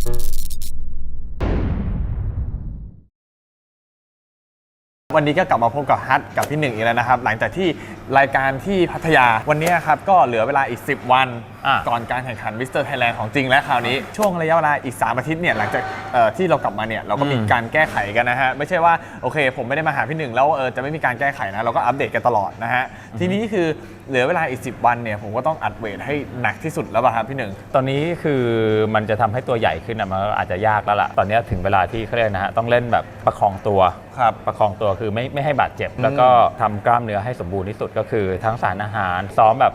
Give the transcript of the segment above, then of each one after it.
วันนี้ก็กลับมาพบกับฮัทกับพี่หนึ่งอีกแล้วนะครับ หลังจากที่ รายการที่พัทยาวันนี้ครับก็เหลือเวลาอีก 10 วัน อะ ก่อนการแข่งขันมิสเตอร์ไทยแลนด์ของจริงและคราวนี้ช่วงระยะเวลาอีก 3 อาทิตย์เนี่ยหลังจากเอ่อที่เรากลับมาเนี่ยเราก็มีการแก้ไขกันนะฮะ ไม่ใช่ว่าโอเค ผมไม่ได้มาหาพี่หนึ่งแล้วเออจะไม่มีการแก้ไขนะ เราก็อัปเดตกันตลอดนะฮะ ทีนี้คือเหลือเวลาอีก 10 วันเนี่ยผมก็ต้องอัดเวทให้หนักที่สุดแล้วป่ะครับพี่หนึ่ง ตอนนี้คือมันจะทำให้ตัวใหญ่ขึ้นนะมันก็อาจจะยากแล้วล่ะ ตอนนี้ถึงเวลาที่เขาเรียกนะฮะต้องเล่นแบบประคองตัว ครับ ประคองตัวคือไม่ไม่ให้บาดเจ็บ แล้วก็ทำกล้ามเนื้อให้สมบูรณ์ที่สุดก็คือทั้งสารอาหารซ้อมแบบ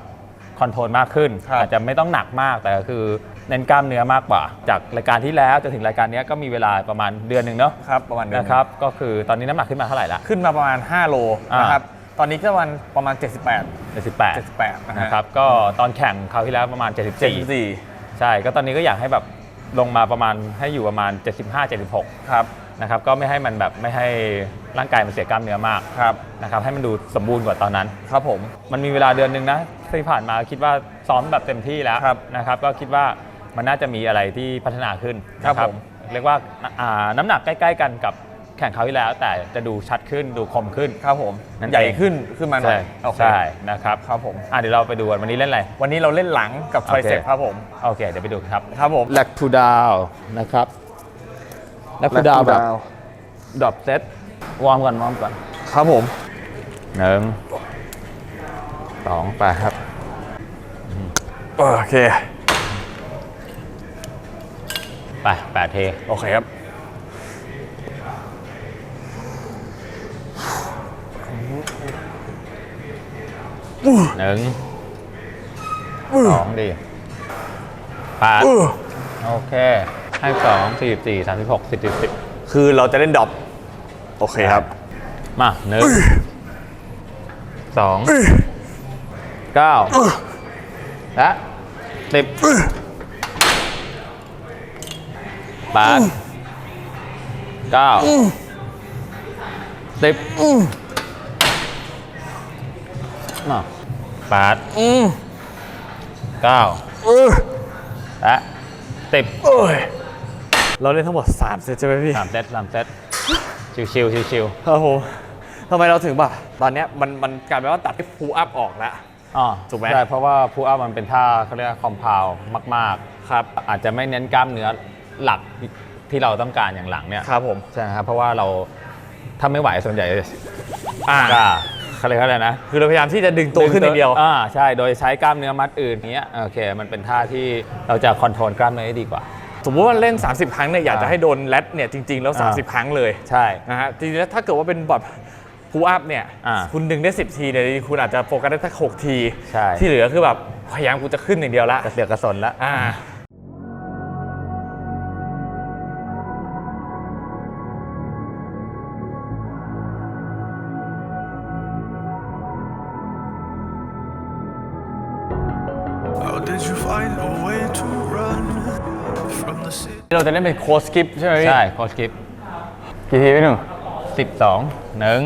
คอนโทรลมากขึ้น ครับ อาจจะไม่ต้องหนักมากแต่ก็คือเน้นกล้ามเนื้อมากกว่า จากรายการที่แล้วจนถึงรายการเนี้ยก็มีเวลาประมาณเดือนหนึ่งเนาะครับประมาณเดือนหนึ่งนะครับก็คือตอนนี้น้ำหนักขึ้นมาเท่าไหร่ละ ขึ้นมาประมาณ 5 โลอ่านนะครับ ตอนนี้ก็ประมาณประมาณ 78 78 78นะฮะนะครับก็ตอนแข่งคราวที่แล้วประมาณ 74 74ใช่ ก็ตอนนี้ก็อยากให้แบบลงมาประมาณให้อยู่ประมาณ 75 76 ครับ นะครับก็ไม่ให้มันแบบไม่ให้ร่างกายมันเสียกล้ามเนื้อมากครับนะครับให้มันดูสมบูรณ์กว่าตอนนั้น ครับผมมันมีเวลาเดือนหนึ่งนะที่ผ่านมาคิดว่าซ้อมแบบเต็มที่แล้วครับนะครับก็คิดว่ามันน่าจะมีอะไรที่พัฒนาขึ้นครับนะผมเรียกว่าอ่าน้ำหนักใกล้ ๆ กันกับแข่งคราวที่แล้ว แต่จะดูชัดขึ้นดูคมขึ้นครับผมนั่นเองใหญ่ขึ้นขึ้นมาหน่อใช่ยโอเคใช่นะครับครับผมอะเดี๋ยวเราไปดูกันวันนี้เล่นอะไร วันนี้เราเล่นหลังกับไทรเซปโอเคครับผมโอเคเดี๋ยวไปดูกันครับครับผมแลกทูดาวนะครับ แลกทูดาวแบบดรอปเซตวอร์มก่อนวอร์มก่อนครับผมหนึ่งสองไปครับ โอเค ไปแปดเท โอเคครับ หนึ่งสองดีแปดโอเค ให้สองสี่สิบสี่สามสิบหกสิบสิบสิบคือเราจะเล่นดรอปโอเคครับ มาหนึ่งสองเก้าและสิบแปดเก้าสิบมาแปดเก้าและสิบ เอ้ยเราเล่นทั้งหมด3เซตใช่ไหมพี่สามเซตสามเซตชิวชิวชิวชิวครับผมทำไมเราถึงแบบตอนเนี้ยมันมันกลายเป็นว่าตัดที่ฟูอัพออกแล้วๆอ๋อถูกไหมใช่เพราะว่าพูอัพมันเป็นท่าเขาเรียกคอมพาวมากครับๆอาจจะไม่เน้นกล้ามเนื้อหลักที่เราต้องการอย่างหลังเนี่ยครับผมใช่ครับเพราะว่าเราถ้าไม่ไหวส่วนใหญ่อ่าก็เขาเรียกว่าอะไรนะคือเราพยายามที่จะดึงตัวขึ้นอย่างเดียวอ่าใช่โดยใช้กล้ามเนื้อมัดอื่นอย่างเงี้ยโอเค มันเป็นท่าที่เราจะคอนโทรลกล้ามเนื้อได้ดีกว่า สมมติว่าเล่น 30 ครั้งเนี่ยอยากจะอ่าให้โดนแรดเนี่ยจริง ๆ แล้วอ่า30 ครั้งเลยใช่นะฮะจริงๆแล้วถ้าเกิดว่าเป็นแบบพูอัพเนี่ยอ่าคุณดึงได้ 10 ทีเนี่ยคุณอาจจะโฟกัสได้แค่6ทีใช่ที่เหลือคือแบบพยายามกูจะขึ้นอย่างเดียวละกระเสือกกระสนแล้วอ่า เราจะเล่นเป็นโค้ชสกิปใช่ไหมพี่ใช่โค้ชกิฟกี่ทีพี่หนึ่งสิบสองหนึ่ง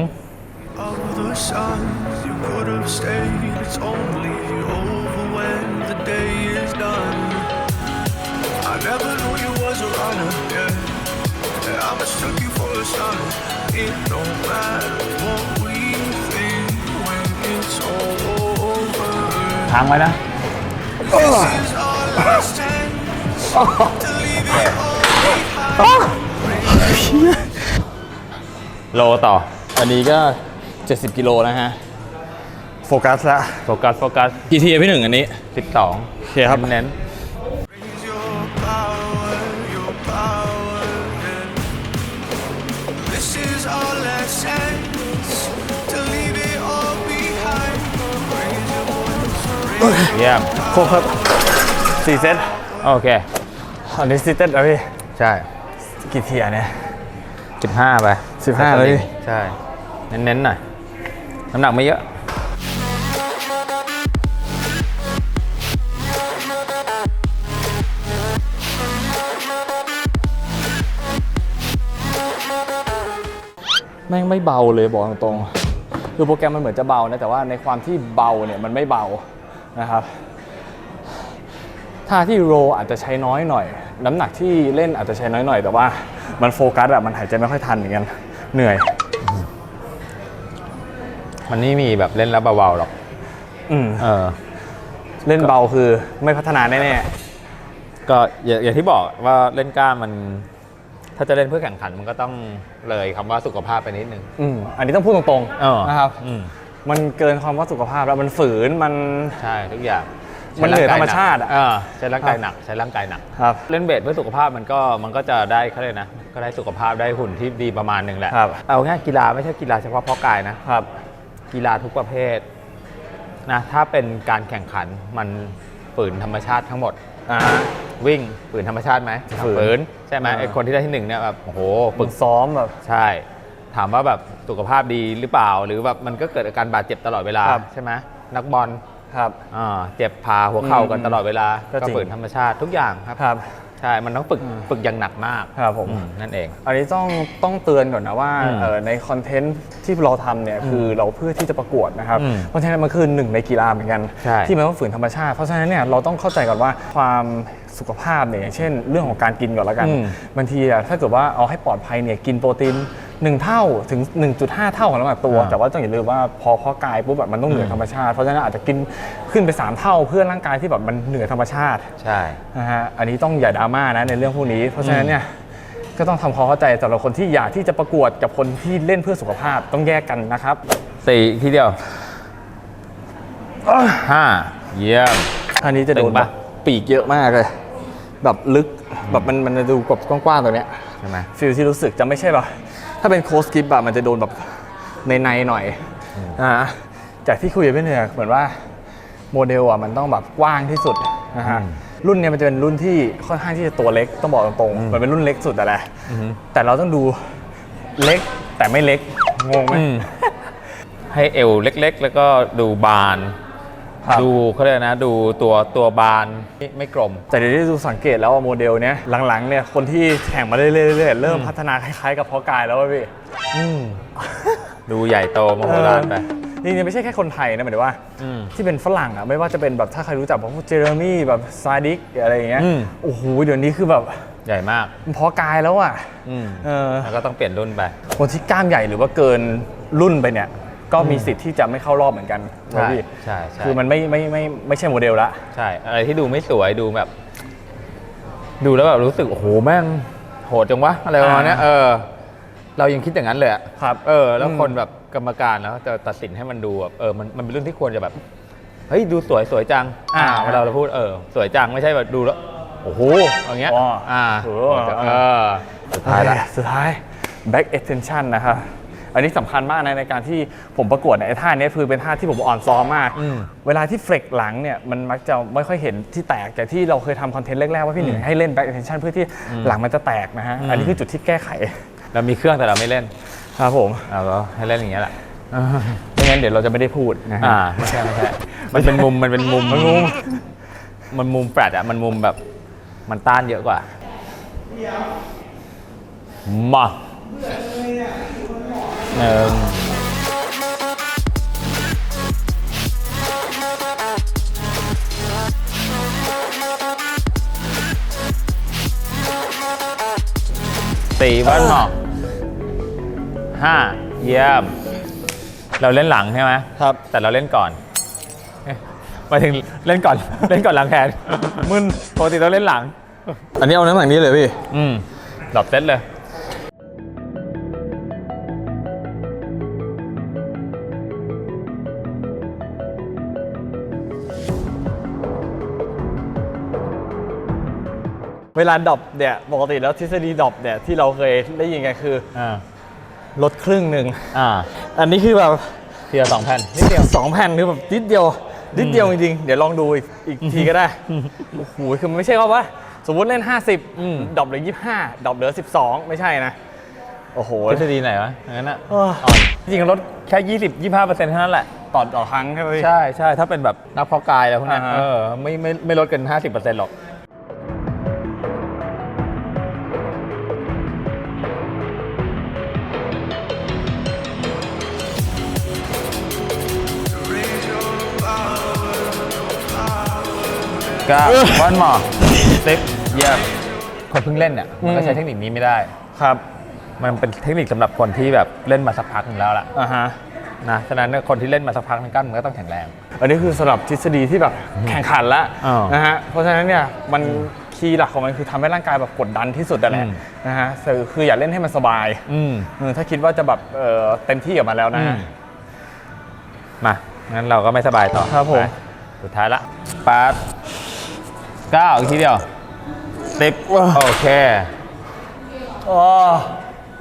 Of the sun, you could have stayed. It's only over when the day is done. I never knew you was a runner, yeah. yeah I mistook you for a son. It don't matter what we think when it's all over. ค้างไว้นะ This is our last chance โลต่อ อันนี้ก็ 70 กิโลนะฮะ โฟกัสละ โฟกัส โฟกัส กี่ทีอะพี่หนึ่งอันนี้สิบสองโอเคครับ เน้น Raise your power, your power, yeah. This is our last chance to leave it all behind. Raise your voice, raise เยี่ยม ครบครับสี่เซต โอเค อันนี้ซิเต็ดแล้วพี่ ใช่ กี่ทีอันเนี้ยสิบห้าไป15เลย ใช่ เน้นๆหน่อย น้ำหนักไม่เยอะ แม่งไม่เบาเลยบอกตรงๆคือโปรแกรมมันเหมือนจะเบานะ แต่ว่าในความที่เบาเนี่ยมันไม่เบานะครับ ท่าที่โรอาจจะใช้น้อยหน่อย น้ำหนักที่เล่นอาจจะใช้น้อยหน่อย แต่ว่ามันโฟกัสอะมันหายใจไม่ค่อยทันเหมือนกันเหนื่อย มันนี่มีแบบเล่นแล้วเบาๆหรอก อืมเออ เล่นเบาคือไม่พัฒนาแน่ก็อย่างอย่างที่บอกว่าเล่นกล้ามมัน ถ้าจะเล่นเพื่อแข่งขันมันก็ต้องเลยคำว่าสุขภาพไปนิดนึง ๆอืมอันนี้ต้องพูดตรงเออ ๆนะครับ อืมมันเกินความว่าสุขภาพแล้วมันฝืนมัน ใช่ทุกอย่าง มันเหนื่อยใช้ธรรมกกชาติอะเออใช้ร่างกายหนักใช้ร่างกายหนักครับเล่นเบสเพื่อสุขภาพมันก็มันก็จะได้เขาเลยกนะ ก็ได้สุขภาพได้หุ่นที่ดีประมาณหนึ่งแหละครับเอาง่ายกีฬาไม่ใช่กีฬาเฉพาะเพาะกายนะครับ กีฬาทุกประเภทนะถ้าเป็นการแข่งขันมันฝืนธรรมชาติทั้งหมดอ่าวิ่งฝืนธรรมชาติไหมฝืนฝืนใช่ไหมอ่าไอคนที่ได้ที่หนึ่งเนี่ยแบบโอ้โหฝึฝึกกซ้อมแบบใช่ถามว่าแบบสุขภาพดีหรือเปล่า หรือแบบมันก็เกิดอาการบาดเจ็บตลอดเวลาครับใช่ไหมนักบอล ครับ อ่าเจ็บพาหัวเข่ากันอืมตลอดเวลาก็จริง ฝืนธรรมชาติทุกอย่างครับ ครับ ใช่ มันต้องฝึกฝึกอย่างหนักมากครับผม อืมนั่นเอง อันนี้ต้องต้องเตือนก่อนนะว่าอืมเอ่อในคอนเทนต์ที่เราทำเนี่ยคือเราเพื่อที่จะประกวดนะครับอืมเพราะฉะนั้นมันคือหนึ่งในกีฬาเหมือนกัน ใช่ที่มันต้องฝืนธรรมชาติ เพราะฉะนั้นเนี่ยเราต้องเข้าใจก่อนว่าความสุขภาพเนี่ยอย่างเช่น เรื่องของการกินก่อนแล้วกันอืมบางทีอะถ้าเกิดว่าเอาให้ปลอดภัยเนี่ยกินโปรตีน 1 เท่าถึง 1.5 เท่าของน้ำหนักตัวอ่าแต่ว่าต้องอย่าลืมว่าพอเพาะกายปุ๊บแบบมันต้องเหนือธรรมชาติ เพราะฉะนั้นอาจจะกินขึ้นไป 3 เท่าเพื่อร่างกายที่แบบมันเหนือธรรมชาติใช่นะฮะอันนี้ต้องอย่าดราม่านะในเรื่องพวกนี้ เพราะฉะนั้นเนี่ยก็ต้องทำความเข้าใจสำหรับคนที่อยากที่จะประกวดกับคนที่เล่นเพื่อสุขภาพต้องแยกกันนะครับสี่ทีเดียวห้าเยี่ยมอันนี้จะโดตึนงแบปะบปีกเยอะมากเลย แบบลึกแบบมันมันจะดูกบกว้างๆตรงเนี้ยใช่ไหมฟิลที่รู้สึกจะไม่ใช่แบบ ถ้าเป็นโค้ชกิปอะมันจะโดนแบบในในๆหน่อยอ่าจากที่คุยกับพี่เนี่ยเหมือนว่าโมเดลอะมันต้องแบบกว้างที่สุดนะฮะอืมรุ่นเนี้ยมันจะเป็นรุ่นที่ค่อนข้างที่จะตัวเล็กต้องบอกตรงๆมันเป็นรุ่นเล็กสุดแต่แหละอือฮึแต่เราต้องดูเล็กแต่ไม่เล็กงงไหมอืมให้เอวเล็กๆ แล้วก็ดูบานครับ ดูเขาเรียกนะดูตัวตัวบานไม่ไม่กลม แต่เดี๋ยวที่ดูสังเกตแล้วว่าโมเดลเนี้ยหลังๆเนี่ยคนที่แข่งมาเรื่อยๆเรื่อยๆเริ่มพัฒนาคล้ายๆ กับเพาะกายแล้วว่ะพี่ดูใหญ่โตมโหฬารไปจริงๆไม่ใช่แค่คนไทยนะหมายถึงว่าอืมที่เป็นฝรั่งอะไม่ว่าจะเป็นแบบถ้าใครรู้จักพวกเจอร์มี่แบบซาดิกอะไรอย่างเงี้ยอืมโอ้โหเดี๋ยวนี้คือแบบใหญ่มากเพาะกายแล้วอะอืมเออแล้วก็ต้องเปลี่ยนรุ่นไป คนที่กล้ามใหญ่หรือว่าเกินรุ่นไปเนี่ย ก็มีสิทธิ์ที่จะไม่เข้ารอบเหมือนกันใช่นะพี่ใช่ใช่คือมันไม่ไม่ไม่ไม่ใช่โมเดลละใช่ อะไรที่ดูไม่สวยดูแบบ ดูแล้วแบบรู้สึกโอ้โหแม่งโหดจังวะอะไรประมาณเนี้ยเออ เรายังคิดอย่างนั้นเลยอะครับ เออ แล้วอืมคนแบบกรรมการแล้วจะตัดสินให้มันดูแบบเออมันมันเป็นเรื่องที่ควรจะแบบเฮ้ยดูสวยสวยจัง อ่าเวลาเราพูดเออ สวยจังไม่ใช่แบบดูแล้วโอ้โหอย่างเงี้ยอ๋ออ่าโอ้เออสุดท้ายละโอเคสุดท้าย back extension นะครับ อันนี้สำคัญมากนะในการที่ผมประกวดเนี่ยไอ้ท่าเนี้ยคือเป็นท่าที่ผมอ่อนซ้อมมากอืมเวลาที่เฟลกหลังเนี่ยมันมักจะไม่ค่อยเห็นที่แตกแต่ที่เราเคยทำคอนเทนต์แรกๆว่าพี่หนึ่งให้เล่น back extension เพื่อที่หลังมันจะแตกนะฮะอันนี้คือจุดที่แก้ไข เรามีเครื่องแต่เราไม่เล่นครับผมเราก็ให้เล่นอย่างเงี้ยแหละไม่งั้นเดี๋ยวเราจะไม่ได้พูดนะฮะอ่าไม่ใช่ไม่ใช่มันเป็นมุมมันเป็นมุมมันมุมมันมุมแฟลตอะมันมุมแบบมันต้านเยอะกว่ามา หนึ่งสี่วันหมอกห้าเยี่ยม เราเล่นหลังใช่ไหมครับ แต่เราเล่นก่อนเอ๊ะหมายถึงเล่นก่อนเล่นก่อนหลังแขนมึนปกติเราเล่นหลัง อันนี้เอาน้ำหนักนี้เลยพี่ อืมดรอปเซตเลย เวลาดรอปเนี่ยปกติแล้วทฤษฎีดรอปเนี่ยที่เราเคยได้ยินกันคืออ่าลดครึ่งหนึ่งอ่าอันนี้คือแบบทีละสองแผ่นนิดเดียวสองแผ่นคือแบบนิดเดียวนิดเดียวจริงๆเดี๋ยวลองดูอีกอีกทีก็ได้โอ้โหคือมันไม่ใช่ว่าว่าสมมุติเล่นอืม50ดรอปเหลือ 25ดรอปเหลือ 12 ไม่ใช่นะโอ้โหทฤษฎีไหนวะอย่างนั้นอะเอออ่อนจริงๆลดแค่ยี่สิบยี่ห้าเปอร์เซ็นต์เท่านั้นแหละต่อต่อครั้งใช่ไหมพี่ใช่ใช่ถ้าเป็นแบบนักเพาะกายแล้วพวกนั้นอ่าฮะเออไม่ไม่ไม่ลดกันห้าสิบเปอร์เซ็นต์หรอก ก้าวันหมอสิบเยี่ยมคนเพิ่งเล่นเนี่ยมันก็ใช้เทคนิคนี้ไม่ได้ ครับ มันเป็นเทคนิคสำหรับคนที่แบบเล่นมาสักพักหนึงแล้วล่ะอ่าฮะ นะฉะนั้นเนี่ยคนที่เล่นมาสักพักหนึงกล้ามเนื้อก็ต้องแข็งแรง อันนี้คือสำหรับทฤษฎีที่แบบแข่งขันแล้วอ้าวนะฮะ เพราะฉะนั้นเนี่ยมันคีย์หลักของมันคือทำให้ร่างกายแบบกดดันที่สุดนั่นแหละอืม นะฮะคือคืออย่าเล่นให้มันสบายอืม เออถ้าคิดว่าจะแบบเอ่อเต็มที่กับมันแล้วนะฮะมางั้นเราก็ไม่สบายต่อครับผม ไปสุดท้ายละแปด เก้าอีกทีเดียวสิบโอเคอ๋อ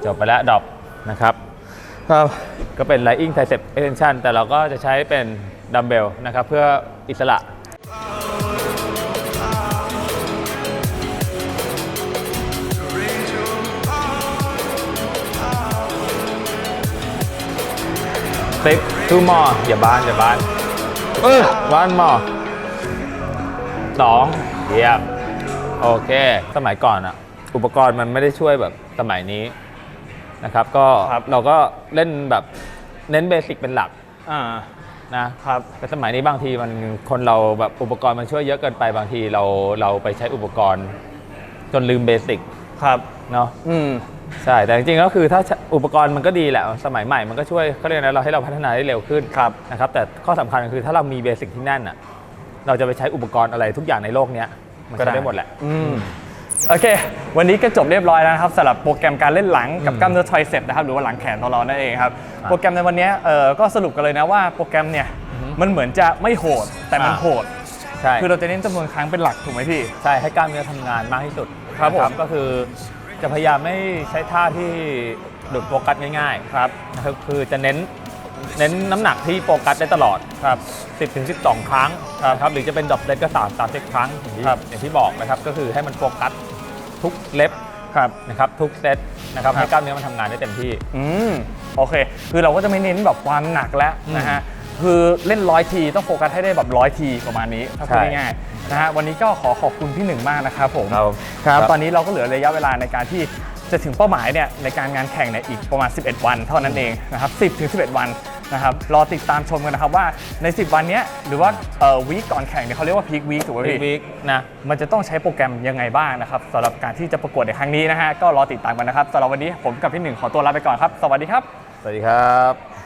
จบไปแล้วดรอปนะครับ ครับ ก็เป็น lying tricep extension แต่เราก็จะใช้เป็นดัมเบลนะครับ เพื่ออิสระสิบทูมออย่าบ้าน อย่าบ้านเออวันมอสอง เยี่ยมโอเค สมัยก่อนอะอุปกรณ์มันไม่ได้ช่วยแบบสมัยนี้นะครับ ก็ครับ เราก็เล่นแบบเน้นเบสิกเป็นหลักอ่า นะครับ แต่สมัยนี้บางทีมันคนเราแบบอุปกรณ์มันช่วยเยอะเกินไปบางทีเราเราไปใช้อุปกรณ์ จนลืมเบสิกครับ เนาะ อืม ใช่ แต่จริงๆ ก็คือถ้าอุปกรณ์มันก็ดีแหละ สมัยใหม่มันก็ช่วยเขาเรียกนะเราให้เราพัฒนาได้เร็วขึ้นครับนะครับ แต่ข้อสำคัญก็คือถ้าเรามีเบสิกที่แน่นอะ เราจะไปใช้อุปกรณ์อะไรทุกอย่างในโลกเนี้ยมันก็ก็ได้ ได้หมดแหละ อืมโอเค วันนี้ก็จบเรียบร้อยแล้วนะครับสำหรับโปรแกรมการเล่นหลังกับกล้ามเนื้อไทรเซปนะครับหรือว่าหลังแขนของเรานั่นเองครับโปรแกรมในวันนี้เออก็สรุปกันเลยนะว่าโปรแกรมเนี่ยมันเหมือนจะไม่โหดแต่มันอ่า โหด ใช่คือเราจะเน้นจำนวนครั้งเป็นหลักถูกไหมพี่ ใช่ให้กล้ามเนื้อทำงานมากที่สุดครับผม นะก็คือจะพยายามไม่ใช้ท่าที่หลุดโฟกัสง่ายๆครับนะครับคือจะเน้น เน้นน้ำหนักที่โฟกัสได้ตลอดครับ 10ถึง12 ครั้งนะครับหรือจะเป็นดรอปเซตก็3 30 ครั้งอย่างที่ครับ อย่างที่บอกนะครับก็คือให้มันโฟกัสทุกเล็บครับ นะครับทุกเซตนะครับครับ ให้กล้ามเนื้อมันทำงานได้เต็มที่ อืมโอเค คือเราก็จะไม่เน้นแบบความหนักแล้วนะฮะ คือเล่นร้อยทีต้องโฟกัสให้ได้แบบร้อยทีประมาณนี้ถ้าพูดใช่ง่ายๆนะฮะวันนี้ก็ขอขอบคุณพี่หนึ่งมากนะครับผมครับครับครับตอนนี้เราก็เหลือระยะเวลาในการที่ จะถึงเป้าหมายเนี่ยในการงานแข่งเนี่ยอีกประมาณ 11 วันเท่านั้นเองนะครับ 10 ถึง 11 วันนะครับรอติดตามชมกันนะครับว่าใน 10 วันเนี้ยหรือว่าเอ่อวีคก่อนแข่งเนี่ยเขาเรียกว่าพีควีคถูกไหมวีพี่วีคนะมันจะต้องใช้โปรแกรมยังไงบ้างนะครับสำหรับการที่จะประกวดในครั้งนี้นะฮะก็รอติดตามกันนะครับสำหรับวันนี้ผมกับพี่หนึ่งขอตัวลาไปก่อนครับ สวัสดีครับ สวัสดีครับ